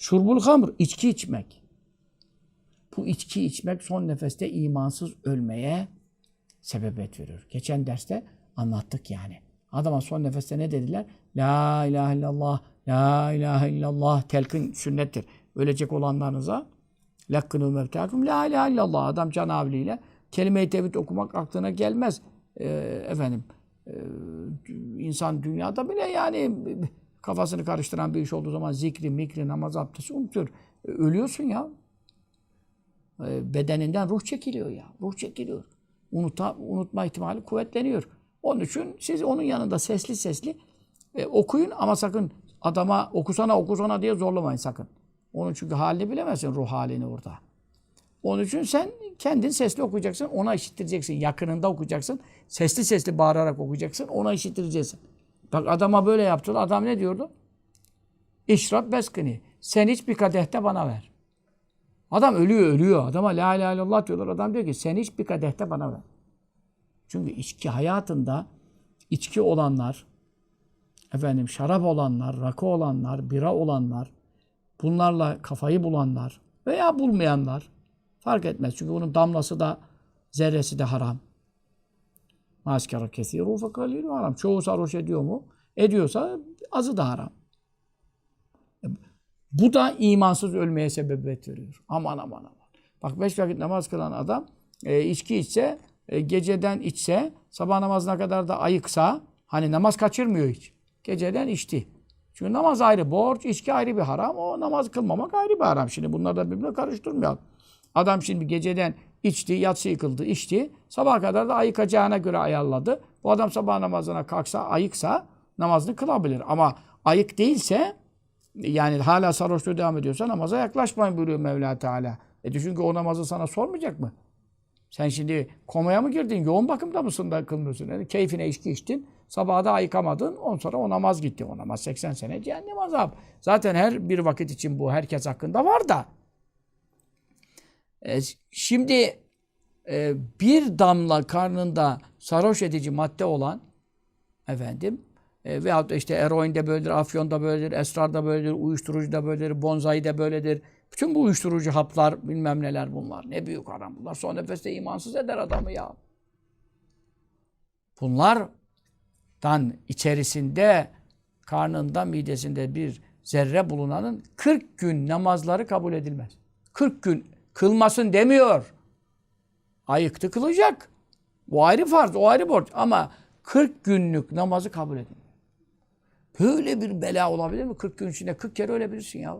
Şurbul hamr, içki içmek. Bu içki içmek son nefeste imansız ölmeye sebebiyet veriyor. Geçen derste anlattık yani. Adama son nefeste ne dediler? La ilahe illallah, la ilahe illallah. Telkin sünnettir. Ölecek olanlarınıza lakkını mevtakum la ilahe illallah. Adam canavliyle kelime-i tevhid okumak aklına gelmez. Ee, efendim e, insan dünyada bile yani kafasını karıştıran bir iş olduğu zaman zikri, mikri, namaz, abdesti unutur. E, Ölüyorsun ya. E, bedeninden ruh çekiliyor ya. Ruh çekiliyor. Unuta, unutma ihtimali kuvvetleniyor. Onun için siz onun yanında sesli sesli e, okuyun ama sakın adama okusana okusana diye zorlamayın sakın. Onun çünkü halini bilemezsin ruh halini orada. Onun için sen kendin sesli okuyacaksın, ona işittireceksin. Yakınında okuyacaksın. Sesli sesli bağırarak okuyacaksın, ona işittireceksin. Bak adama böyle yaptılar. Adam ne diyordu? İşrab beskini. Sen hiç bir kadehte bana ver. Adam ölüyor, ölüyor. Adama la ilahe illallah diyorlar. Adam diyor ki sen hiç bir kadehte bana ver. Çünkü içki hayatında içki olanlar, efendim şarap olanlar, rakı olanlar, bira olanlar, bunlarla kafayı bulanlar veya bulmayanlar fark etmez. Çünkü bunun damlası da zerresi de haram. Maskara kesiru fekalilu haram. Çoğu sarhoş ediyor mu? Ediyorsa azı da haram. E, Bu da imansız ölmeye sebebiyet veriyor. Aman aman aman. Bak beş vakit namaz kılan adam e, içki içse, e, geceden içse, sabah namazına kadar da ayıksa, hani namaz kaçırmıyor hiç. Geceden içti. Çünkü namaz ayrı borç, içki ayrı bir haram. O namaz kılmamak ayrı bir haram. Şimdi bunları da birbirine karıştırmayalım. Adam şimdi geceden içti, yatsı yıkıldı, içti. Sabah kadar da ayıkacağına göre ayarladı. Bu adam sabah namazına kalksa, ayıksa namazını kılabilir. Ama ayık değilse, yani hala sarhoşluğu devam ediyorsa namaza yaklaşmayın buyuruyor Mevla Teala. E düşün ki o namazı sana sormayacak mı? Sen şimdi komaya mı girdin? Yoğun bakımda mısın da kılmıyorsun? Yani keyfine içki içtin. Sabaha da ayıkamadın. Ondan sonra o namaz gitti. O namaz 80 sene cehennem azap. Zaten her bir vakit için bu herkes hakkında var da. E, şimdi e, bir damla karnında sarhoş edici madde olan efendim e, veyahut da işte eroin de böyledir, afyon da böyledir, esrar da böyledir, uyuşturucu da böyledir, bonzai de böyledir. Bütün bu uyuşturucu haplar bilmem neler bunlar. Ne büyük haram bunlar. Son nefeste imansız eder adamı ya. Bunlardan içerisinde karnında, midesinde bir zerre bulunanın 40 gün namazları kabul edilmez. 40 gün kılmasın demiyor. Ayıktı kılacak. O ayrı farz, o ayrı borç. Ama 40 günlük namazı kabul edilmiyor. Böyle bir bela olabilir mi? 40 gün içinde 40 kere ölebilirsin ya.